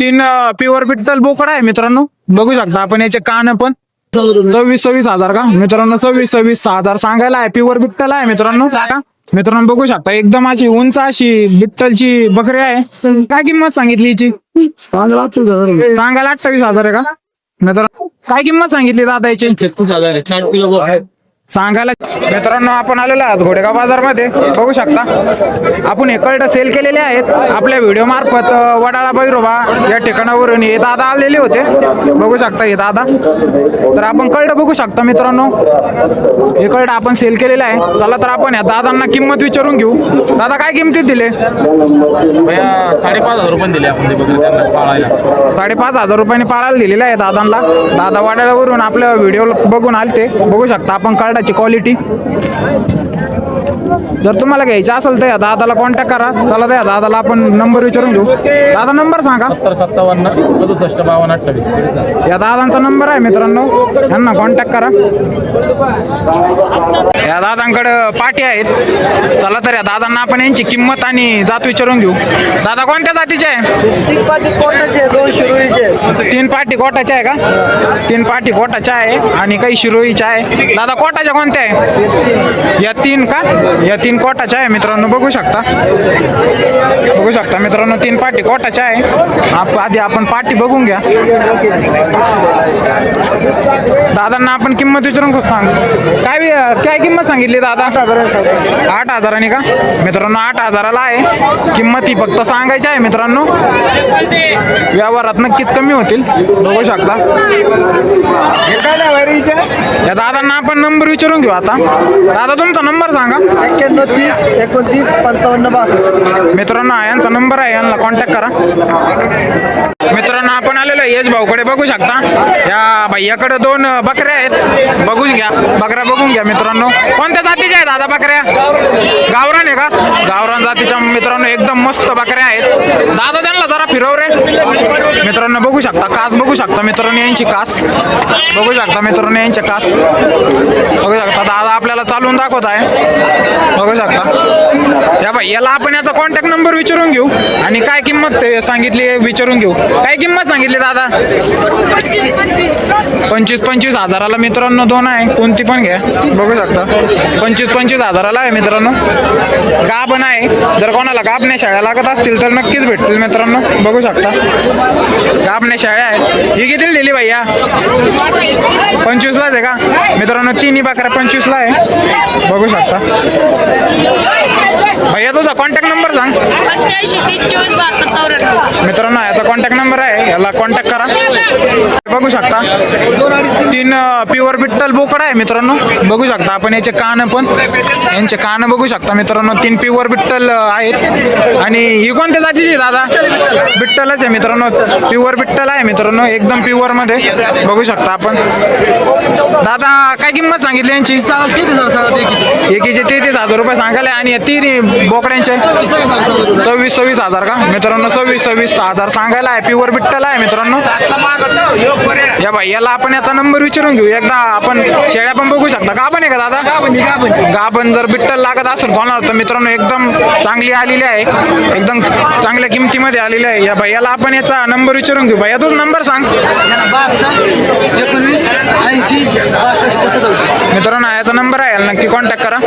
तीन प्युअर पित्तल बोकड आहे मित्रांनो. बघू शकता आपण याचे कान पण. सव्वीस सव्वीस हजार का? मित्रांनो सव्वीस सव्वीस सहा हजार सांगायला आहे. प्युअर बिट्टल आहे मित्रांनो. मित्रांनो बघू शकता एकदम अशी उंच अशी बिट्टलची बकरी आहे. काय किंमत सांगितली हिची? सांगायला अठ्ठावीस हजार आहे का? मित्रांनो काय किंमत सांगितली दादा याची सांगायला मित्रांनो आपण आलेलो आहात घोडेगाव बाजारमध्ये. बघू शकता. आपण कळड सेल केलेले आहेत. आपल्या व्हिडिओ मार्फत वडाळा बैरोबा या ठिकाणावरून हे दादा आलेले होते. बघू शकता हे दादा. तर आपण कळड बघू शकता मित्रांनो. हे कळड आपण सेल केलेले आहे. चला तर आपण या दादांना किंमत विचारून घेऊ. दादा काय किमतीत दिले? साडेपाच हजार रुपये दिले आपण ते पाळायला. साडेपाच हजार रुपयाने पाळायला दिलेले आहे दादांना. दादा वाड्यावरून आपल्या व्हिडिओ बघून आलते. बघू शकता आपण कार्डाची क्वालिटी जर तुम्हाला घ्यायचं असेल तर या दादाला कॉन्टॅक्ट करा. चला त्या दादाला आपण नंबर विचारून घेऊ. दादा नंबर सांगा. सत्तर सत्तावन्न सदुसष्ट बावन्न अठ्ठावीस. या दादांचा नंबर आहे मित्रांनो. यांना कॉन्टॅक्ट करा. या दादांकडे पाटी आहेत. चला तर या दादांना आपण यांची किंमत आणि जात विचारून घेऊ. दादा कोणत्या जातीचे आहे? तीन पाटी कोणाचे दोन शिरोळीचे तीन पाटी कोटाच्या आहे का? तीन पाटी कोटाच्या आहे आणि काही शिरोईच्या आहे. दादा कोटाच्या कोणत्या आहे? या तीन का? या तीन कोटाच्या आहे मित्रांनो. बघू शकता. बघू शकता मित्रांनो तीन पाटी कोटाच्या आहे. आप- आधी आपण पाटी बघून घ्या. दादांना आपण किंमत विचारून खूप सांग काय काय किंमत सांगितली दादा? आठ हजारांनी का? मित्रांनो आठ हजाराला आहे. किंमत ही फक्त सांगायची आहे मित्रांनो. व्यवहारात नक्कीच कमी होतील. बघू शकता. या दादांना आपण नंबर विचारून घेऊ आता. दादा तुमचा नंबर सांगा. एक्क्याण्णव तीस एकोणतीस पंचावन्न बासष्ट. मित्रांनो हा यांचा नंबर आहे यांना कॉन्टॅक्ट करा. मित्रांनो आपण आलेलो आहे येस भाऊकडे. बघू शकता. या भैयाकडे दोन बकऱ्या आहेत. बघून घ्या. बकऱ्या बघून घ्या मित्रांनो. कोणत्या जातीच्या आहेत दादा बकऱ्या? गावरान आहे का? गावरान जातीच्या मित्रांनो एक मस्त बकऱ्या आहेत. दादा त्यांना जरा फिरव रे. मित्रांनो बघू शकता कास बघू शकता मित्रांनो यांची कास. बघू शकता मित्रांनो यांची कास. बघू शकता दादा आपल्याला चालवून दाखवत आहे. बघू शकता. या बाई याला आपण याचा कॉन्टॅक्ट नंबर विचारून घेऊ. आणि काय किंमत ते सांगितली आहे विचारून घेऊ. काय किंमत सांगितली दादा? पंचवीस पंचवीस हजाराला मित्रांनो दोन आहे. कोणती पण घ्या. बघू शकता. पंचवीस पंचवीस हजाराला आहे मित्रांनो. गाभण आहे. जर कोणाला गाभण्या शाळा लागत असतील तर नक्कीच भेटतील मित्रांनो. बघू शकता. आपल्या शाळा आहेत. ही किती दिली भैया? पंचवीसलाच आहे का? मित्रांनो तिन्ही बकऱ्या पंचवीसला आहे. बघू शकता. भैया तुझा कॉन्टॅक्ट नंबर सांग पंच्याऐंशी तीस चोवीस बहात्तर चौऱ्याण्णव. मित्रांनो याचा कॉन्टॅक्ट नंबर आहे. याला कॉन्टॅक्ट करा. बघू शकता. तीन प्युअर बिट्टल बोकड आहे मित्रांनो. बघू शकता आपण याचे कान पण. यांचे कान बघू शकता मित्रांनो. तीन प्युअर बिट्टल आहेत. आणि ही कोणत्या जातीची दादा? बिट्टलच आहे मित्रांनो. प्युअर बिट्टल आहे मित्रांनो. एकदम प्युअरमध्ये. बघू शकता आपण. दादा काय किंमत सांगितली यांची? एकीचे तेहतीस हजार रुपये सांगायला आणि या तिन्ही बोकड्यांचे? सव्वीस सव्वीस हजार का? मित्रांनो सव्वीस सव्वीस हजार सांगायला आहे प्युअर बिट्टल आहे मित्रांनो. या बाई याला आपण याचा नंबर विचारून घेऊ. एकदा आपण शेळ्या पण बघू शकता. गाभण आहे का दादा? गाभण जर बिट्टल लागत असेल कोणाला तर मित्रांनो एकदम चांगली आलेली आहे. एकदम चांगल्या किमतीमध्ये आलेली आहे. या भैयाला आपण याचा नंबर विचारून घेऊ. भैया तुझा नंबर सांग. ऐंशी मित्रांनो याचा नंबर आहे याला नक्की कॉन्टॅक्ट करा.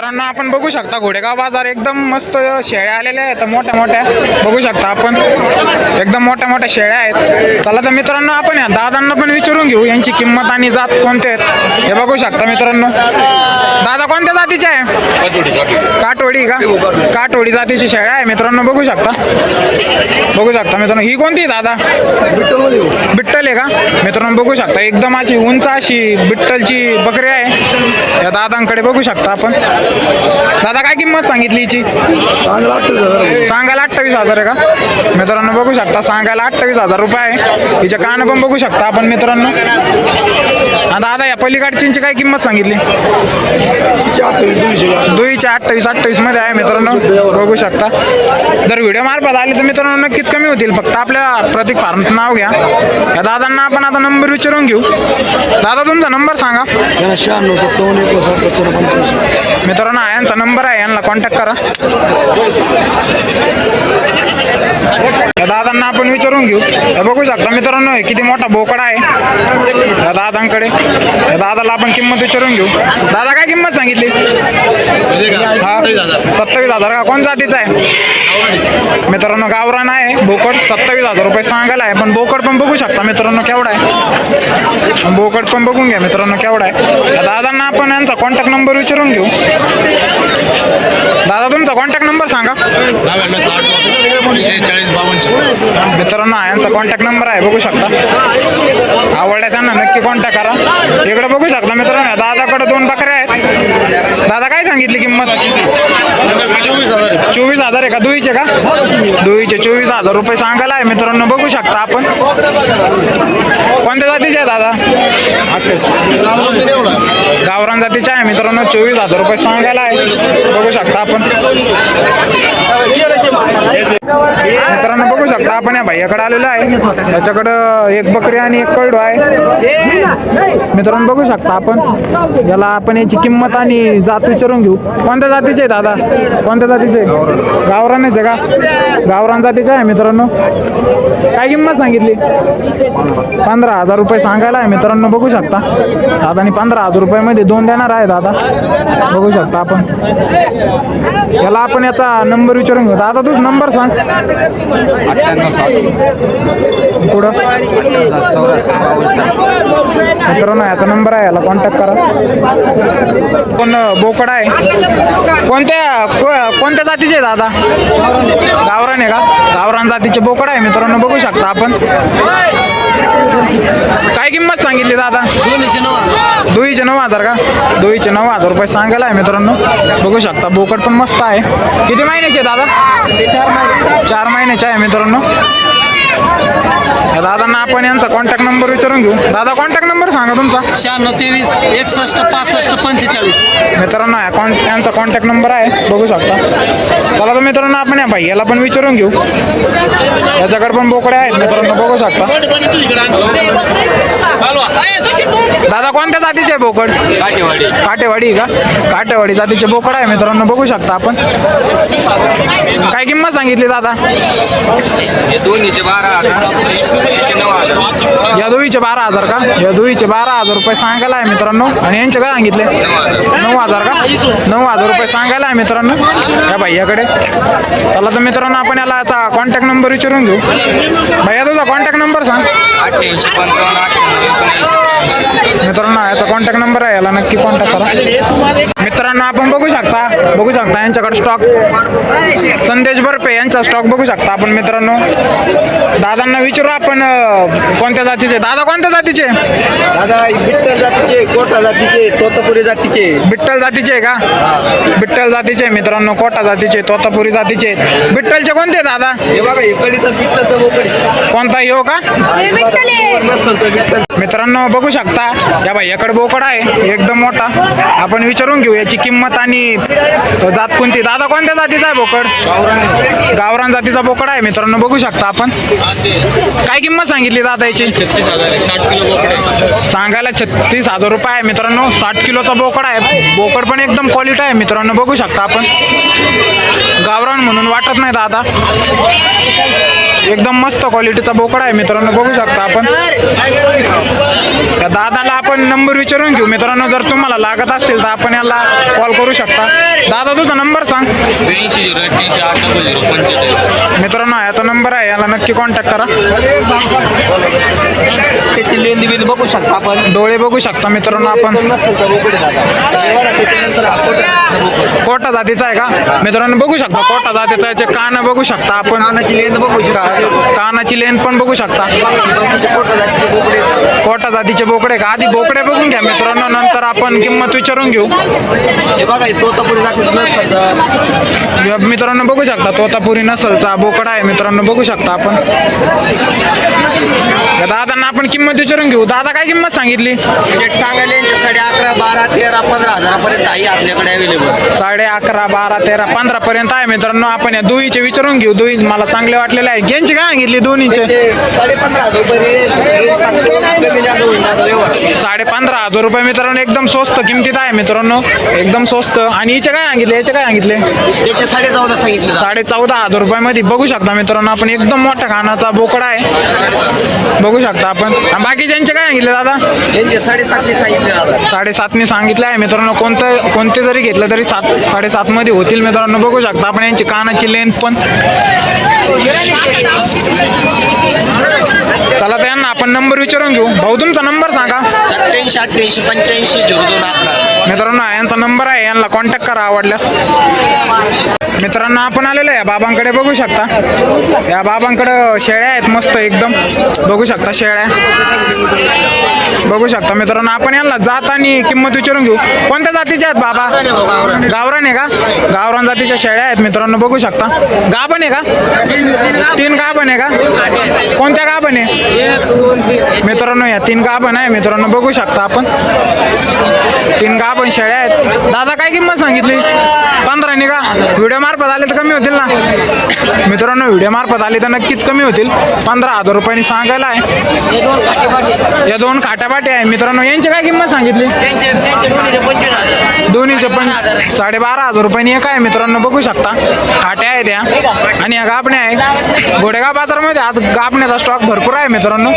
मित्रांनो आपण बघू शकता घोडेगाव बाजार एकदम मस्त शेळ्या आलेल्या आहेत. मोठ्या मोठ्या बघू शकता आपण. एकदम मोठ्या मोठ्या शेळ्या आहेत. चला तर मित्रांनो आपण या दादांना पण विचारून घेऊ. यांची किंमत आणि जात कोणते आहेत? हे बघू शकता मित्रांनो. दादा कोणत्या जातीचे आहे? काटवडी का? काटवडी जातीची शेळ्या आहे. मित्रांनो बघू शकता. बघू शकता मित्रांनो. ही कोणती दादा? बिट्टल आहे का? मित्रांनो बघू शकता. एकदम अशी उंच अशी बिट्टलची बकरी आहे. या दादांकडे बघू शकता आपण. दादा काय किंमत सांगितली हिची? सांगायला अठ्ठावीस हजार आहे. का? मित्रांनो बघू शकता सांगायला अठ्ठावीस हजार रुपये आहे. हिचे कान पण बघू शकता आपण मित्रांनो. दादा या पलीकडची काय किंमत सांगितली? दुईच्या अठ्ठावीस अठ्ठावीस. मध्ये आहे मित्रांनो. बघू शकता. जर व्हिडिओ मार्फत आले तर मित्रांनो नक्कीच कमी होतील. फक्त आपल्या प्रतीक फार्मचं नाव घ्या. या दादांना आपण आता नंबर विचारून घेऊ. दादा तुमचा नंबर सांगा. शहाण्णव सत्तावन्न एकोणसाठ सत्तर पंचवीस मित्रांनो यांचा नंबर आहे यांना कॉन्टॅक्ट करा. दादांना आपण विचारून घेऊ. बघू शकता मित्रांनो हे किती मोठा बोकडा आहे. दादांकडे. दादाला आपण किंमत विचारून घेऊ. दादा काय किंमत सांगितली? हा सत्तावीस हजार का? कोण जातीचा आहे? मित्रांनो गावरान आहे बोकड. सत्तावीस हजार रुपये सांगायला आहे. पण बोकड पण बघू शकता मित्रांनो केवढा आहे. बोकड पण बघून घ्या मित्रांनो केवढा आहे. दादांना आपण यांचा कॉन्टॅक्ट नंबर विचारून घेऊ. दादा तुमचा कॉन्टॅक्ट नंबर सांगा. मित्रांनो यांचा कॉन्टॅक्ट नंबर आहे बघू शकता. आवडल्याच्यांना नक्की कॉन्टॅक्ट करा. इकडे बघू शकता मित्रांनो दादाकडे दोन बकऱ्या आहेत. दादा काय सांगितली किंमत? चोवीस हजार चोवीस हजार आहे का? दुईचे का? दुईचे चोवीस हजार रुपये सांगायला आहे मित्रांनो बघू शकता आपण. कोणत्या जातीचे आहे दादा? गावरान जातीचे आहे मित्रांनो चोवीस हजार रुपये सांगायला आहे. बघू शकता आपण. मित्रांनो बघू शकता आपण या भैयाकडे आलेलो आहे. त्याच्याकडं एक बकरी आणि एक कळडू आहे. मित्रांनो बघू शकता आपण. याला आपण याची किंमत आणि जात विचारून घेऊ. कोणत्या जातीचे आहे दादा? कोणत्या जातीचे गावरानच आहे का? गावरान जातीचे आहे मित्रांनो. काय किंमत सांगितली? पंधरा हजार रुपये सांगायला आहे मित्रांनो बघू शकता. दादानी पंधरा हजार रुपयामध्ये दोन देणार आहे दादा. बघू शकता आपण. याला आपण याचा नंबर विचारून घेऊ. दादा तू नंबर सांग. अठ्ठ्याण्णव सात. पुढं. मित्रांनो याचा नंबर आहे याला कॉन्टॅक्ट करा. कोण बोकड आहे? कोणत्या कोणत्या जातीचे दादा? गावरान आहे का? गावरान जातीचे बोकड आहे मित्रांनो बघू शकता आपण. काय किंमत सांगितली दादा? दुईचे नऊ हजार का? दुईचे नऊ हजार रुपये सांगायला आहे मित्रांनो. बघू शकता बोकड पण मस्त आहे. किती महिन्याचे दादा? चार महिने. चार महिन्याचे आहे मित्रांनो. दादांना आपण यांचा कॉन्टॅक्ट नंबर विचारून घेऊ. दादा कॉन्टॅक्ट नंबर सांगा तुमचा. शहाण्णव तेवीस एकसष्ट पासष्ट पंचेचाळीस. मित्रांनो कॉन यांचा कॉन्टॅक्ट नंबर आहे. बघू शकता. चला तर मित्रांनो आपण या भाईयाला पण विचारून घेऊ. याच्याकडे पण बोकडे आहेत मित्रांनो बघू शकता. दादा कोणत्या जातीचे आहे बोकड? काठेवाडी काटेवाडी का? काटेवाडी जातीचे बोकड आहे मित्रांनो बघू शकता आपण. काय किंमत सांगितली दादा? दोन्हीचे बारा हजार. या दोईचे बारा हजार का? या दोईचे बारा हजार रुपये सांगायला आहे मित्रांनो. आणि यांचे काय सांगितले? नऊ हजार का? नऊ हजार रुपये सांगायला आहे मित्रांनो. या भैयाकडे चला तर मित्रांनो आपण याला याचा कॉन्टॅक्ट नंबर विचारून घेऊ. भैया तुझा कॉन्टॅक्ट नंबर सांग. अठ्ठ्याऐंशी पंचावन्न मित्रांनो याचा कॉन्टॅक्ट नंबर आहे याला नक्की कॉन्टॅक्ट करा. मित्रांनो आपण बघू शकता बघू शकता यांच्याकडे स्टॉक संदेश बर्फे यांचा स्टॉक बघू शकता आपण मित्रांनो. दादांना विचारू आपण कोणत्या जातीचे? दादा कोणत्या जातीचे? दादा बिट्टर जातीचे कोटा जातीचे तोतापुरी जातीचे. बिट्टल जातीचे आहे का? बिट्टल जातीचे मित्रांनो कोटा जातीचे तोतापुरी जातीचे आहेत. बिट्टलचे कोणते दादा? हे बघा बोकडी. कोणता हो का? मित्रांनो बघू शकता या भैयाकडे बोकड आहे एकदम मोठा. आपण विचारून घेऊ याची किंमत आणि जात कोणती? दादा कोणत्या जातीचा आहे बोकड? गावरान जातीचा बोकड आहे मित्रांनो बघू शकता आपण. काय किंमत सांगितली दादा याची? सांगायला छत्तीस हजार रुपये आहे मित्रांनो. साठ किलोचा बोकड आहे. बोकड पण एकदम क्वालिटी आहे मित्रांनो बघू शकता आपण. गावरान म्हणून वाटत नाही दादा. एकदम मस्त क्वालिटीचा बोकड आहे मित्रांनो. बघू शकता आपण. त्या दादाला आपण नंबर विचारून घेऊ. मित्रांनो जर तुम्हाला लागत असतील तर आपण याला कॉल करू शकता. दादा तुझा नंबर सांग. मित्रांनो याचा नंबर आहे. याला नक्की कॉन्टॅक्ट करा. त्याची लेंदी बिंदी बघू शकता आपण. डोळे बघू शकता मित्रांनो आपण. कोटा. जातीचा आहे का? मित्रांनो बघू शकता. कोटा जातीचा याचे कान बघू शकता आपण. बघू शकता. कानाची लेंथ पण बघू शकता. कोटा जातीचे बोकडे का आधी बोकडे बघून घ्या मित्रांनो नंतर आपण किंमत विचारून घेऊ. हे बघा तोतापुरी मित्रांनो बघू शकता तोतापुरी नसलचा बोकडा आहे. मित्रांनो बघू शकता आपण. दादांना आपण किंमत विचारून घेऊ. दादा काय किंमत सांगितली? सांगायला साडे अकरा बारा तेरा पंधरा हजारापर्यंत आहे आपल्याकडे अवेलेबल साडे अकरा बारा तेरा पंधरा पर्यंत आहे मित्रांनो. आपण या दुईचे विचारून घेऊ. दुई मला चांगले वाटलेले आहे. यांची काय सांगितली? दोन्हीचे. साडे पंधरा हजार रुपये हजार मित्रांनो एकदम स्वस्त किमतीत आहे मित्रांनो. एकदम स्वस्त. आणि हिचे काय सांगितले? याचे काय सांगितले? साडे चौदा सांगितले. साडे चौदा हजार रुपयामध्ये. बघू शकता मित्रांनो आपण एकदम मोठा खानाचा बोकडा आहे. बघू शकता आपण. आणि बाकीच्यांचे काय सांगितले दादा? यांचे साडेसातने सांगितले दादा. साडेसातने सांगितलं आहे मित्रांनो. कोणतं कोणते जरी घेतलं तरी सात साडेसात मध्ये होतील मित्रांनो. बघू शकता आपण यांची कानाची लेंथ पण चला त्यांना आपण नंबर विचारून घेऊ. भाऊ तुमचा नंबर सांगा. सत्याऐंशी अठ्ठ्याऐंशी पंच्याऐंशी झिरो दोन अकरा. मित्रांनो यांचा नंबर आहे. यांना कॉन्टॅक्ट करा आवडल्यास. मित्रांनो आपण आलेलो आहे. या बाबांकडे बघू शकता. या बाबांकडं शेळ्या आहेत मस्त एकदम. बघू शकता शेळ्या. बघू शकता मित्रांनो आपण यांना जात आणि किंमत विचारून घेऊ. कोणत्या जातीच्या आहेत बाबा? गावरान आहे का? गावरान जातीच्या शेळ्या आहेत मित्रांनो बघू शकता. गाभण आहे का? तीन गाभण आहे का? कोणत्या गाभण आहे? मित्रांनो या तीन गाभण आहे. मित्रांनो बघू शकता आपण. तीन गाभण शेळ्या आहेत. दादा काय किंमत सांगितली? पंधरा का? व्हिडिओ मार्फत आले तर कमी होतील ना? मित्रांनो व्हिडिओ मार्फत आले तर नक्कीच कमी होतील. पंधरा हजार रुपयांनी सांगायला आहे. या दोन खाटापाटी आहे. मित्रांनो यांची काय किंमत सांगितली? दोन्हीचे पण साडेबारा हजार रुपयांनी एक आहे. मित्रांनो बघू शकता. खाट्या आहेत या. आणि या गापण्या आहे घोडेगाव बाजारामध्ये आज गापण्याचा स्टॉक भरपूर आहे मित्रांनो.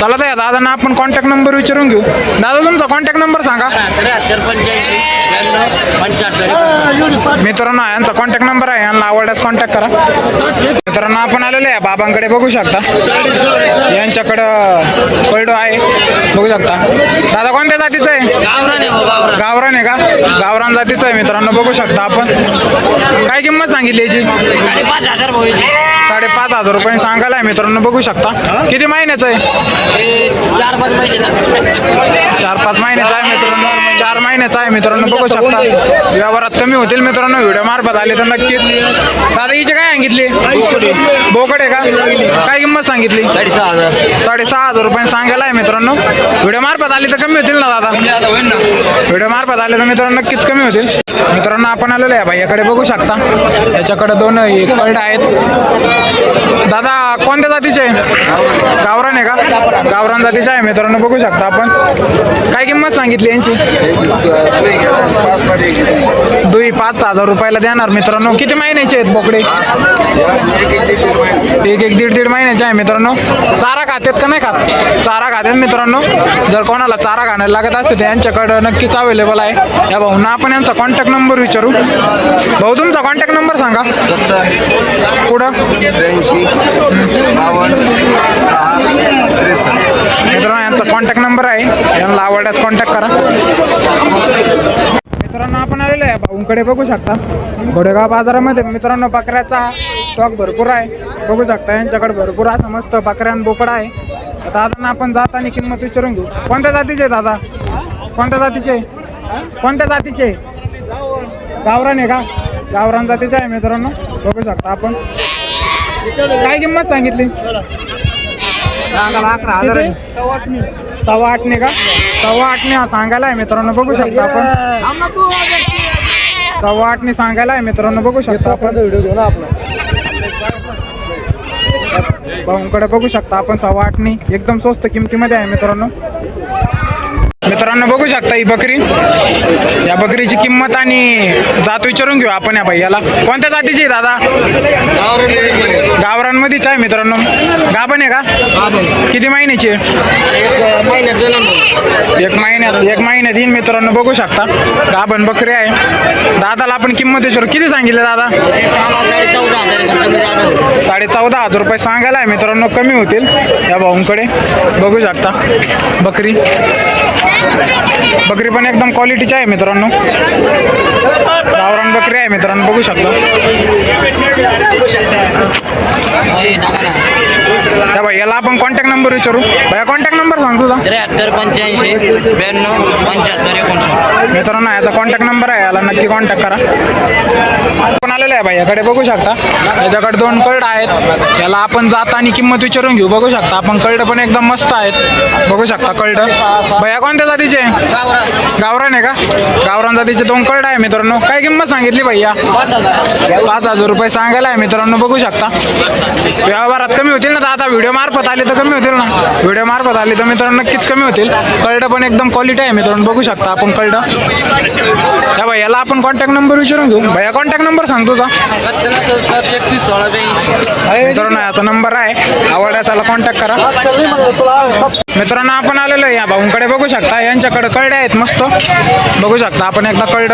चला तर या दादांना आपण कॉन्टॅक्ट नंबर विचारून घेऊ. दादा तुमचा कॉन्टॅक्ट नंबर सांगा. पंच्याहत्तर. मित्रांनो यांचा कॉन्टॅक्ट नंबर आहे यांना आवडल्यास कॉन्टॅक्ट करा. मित्रांनो आपण आलेलो आहे बाबांकडे बघू शकता. यांच्याकडं पैडो आहे बघू शकता. दादा कोणत्या जातीचं आहे? गावरान आहे का? गावरान जातीचं आहे मित्रांनो बघू शकता आपण. काय किंमत सांगितली याची. साडेपाच हजार रुपये सांगायला आहे मित्रांनो बघू शकता. किती महिन्याचं आहे? चार पाच महिन्याचा चार पाच महिन्याचा आहे मित्रांनो चार महिन्याचा आहे मित्रांनो बघू शकता. व्यवहारात कमी होतील मित्रांनो व्हिडिओ मार्फत आले तर नक्कीच. दादा हिची काय सांगितली? बोकड आहे का? काय किंमत सांगितली? साडेसहा हजार साडेसहा हजार रुपये सांगायला आहे मित्रांनो. व्हिडिओ मार्फत आले तर कमी होतील ना दादा? व्हिडिओ मार्फत आले तर मित्रांनो नक्कीच कमी होतील. मित्रांनो आपण आलेलो आहे भाईयाकडे बघू शकता. याच्याकडे दोन एक पॉईंट आहेत. दादा कोणत्या जातीचे? आहे गावरान आहे का? गावरान जातीचे आहे मित्रांनो बघू शकता आपण. काय किंमत सांगितली यांची? दुई पाच हजार रुपयाला देणार मित्रांनो. किती महिन्याचे आहेत बोकडे? एक एक दीड दीड महिन्याचे आहे मित्रांनो. चारा खात्यात का नाही खात? चारा खात्यात मित्रांनो. जर कोणाला चारा खाण्याला लागत असते तर यांच्याकडं नक्कीच अवेलेबल आहे. या भाऊंना आपण यांचा कॉन्टॅक्ट नंबर विचारू. भाऊ तुमचा कॉन्टॅक्ट सांगा सत्तर. पुढं त्र्याऐंशी. बावन्न. दहा. त्रेसष्ट. मित्रांनो यांचा कॉन्टॅक्ट नंबर आहे. यांना आवडल्यास कॉन्टॅक्ट करा. मित्रांनो आपण आलेलो आहे. भाऊंकडे बघू शकता. घोडेगाव बाजारामध्ये मित्रांनो बकऱ्याचा स्टॉक भरपूर आहे. बघू शकता यांच्याकडे भरपूर असं मस्त बकऱ्या आणि बोकडा आहे. दादांना आपण जात आणि किंमत विचारून घेऊ. कोणत्या जातीचे दादा? कोणत्या जातीचे? कोणत्या जातीचे? गावरान आहे का? गावरान जातीचे आहे मित्रांनो. बघू शकता आपण. काय किंमत सांगितली? सव्वा आठने का? सव्वा आठने हा सांगायला आहे मित्रांनो. बघू शकता आपण. सव्वा आठने सांगायला आहे मित्रांनो. बघू शकता आपण. व्हिडिओ घेऊ ना भाऊंकडे बघू शकता आपण सव्वा आठने. एकदम स्वस्त किमतीमध्ये आहे मित्रांनो. मित्रांनो बघू शकता ही बकरी. या बकरीची किंमत आणि जात विचारून घेऊ आपण या भैयाला कोणत्या जातीची आहे दादा? गावरांमध्येच आहे मित्रांनो. गाभण आहे का? किती महिन्याची आहे? एक महिन्यात एक महिन्यात येईन मित्रांनो बघू शकता. गाभण बकरी आहे. दादाला आपण किंमत विचारू. किती सांगितलं दादा? साडे चौदा हजार रुपये सांगायला आहे मित्रांनो कमी होतील या भाऊंकडे. बघू शकता. बकरी. बकरी पण एकदम क्वालिटीची आहे मित्रांनो. गावरान बकरी आहे मित्रांनो बघू शकता. हे टाका ना. या या बाई याला आपण कॉन्टॅक्ट नंबर विचारू. भैया कॉन्टॅक्ट नंबर सांग तुझा. त्र्याहत्तर पंच्याऐंशी ब्याण्णव पंच्याहत्तर एकोणसाठ. मित्रांनो याचा कॉन्टॅक्ट नंबर आहे याला नक्की कॉन्टॅक्ट करा. आपण आलेलं आहे याकडे बघू शकता. याच्याकडे दोन कळड आहेत. याला आपण जात आणि किंमत विचारून घेऊ बघू शकता. आपण कळड पण एकदम मस्त आहेत. बघू शकता कळड. भैया कोणत्या जातीचे गावरान आहे का? गावरान जातीचे दोन कळड आहे मित्रांनो. काय किंमत सांगितली भैया? पाच हजार. रुपये सांगायला आहे मित्रांनो. बघू शकता. व्यवहारात कमी होतील ना आता व्हिडिओ मार्फत आले तर कमी होतील ना? व्हिडिओ मार्फत आले तर मित्रांनो नक्कीच कमी होतील. कळड पण एकदम क्वालिटी आहे मित्रांनो. बघू शकता आपण कळड या भाई याला आपण कॉन्टॅक्ट नंबर विचारून घेऊ. भैया कॉन्टॅक्ट नंबर सांग तुझा. मित्रांनो याचा नंबर आहे. आवडल्याचाला कॉन्टॅक्ट करा. मित्रांनो आपण आलेलो आहे या भाऊंकडे. बघू शकता यांच्याकडे कळडे आहेत मस्त. बघू शकता आपण एकदा कळड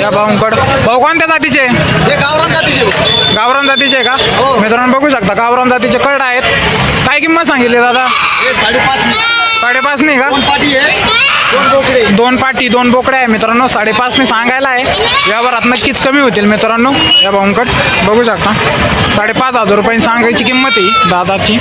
या भाऊंकड. भाऊ कोणत्या जातीचे? हे गावरान जातीचे. गावरान जातीचे का? मित्रांनो बघू शकता गावरान जातीचे कळड आहेत. काय किंमत सांगितली दादा? साडेपाच साडेपाच नाही का? दोन बोकडे. दोन पाटी दोन बोकड्या आहे मित्रांनो. साडेपाचने सांगायला आहे. व्यवहारात नक्कीच कमी होतील मित्रांनो. या भाऊंकट बघू शकता. साडेपाच हजार रुपये सांगायची किंमत आहे दादाची.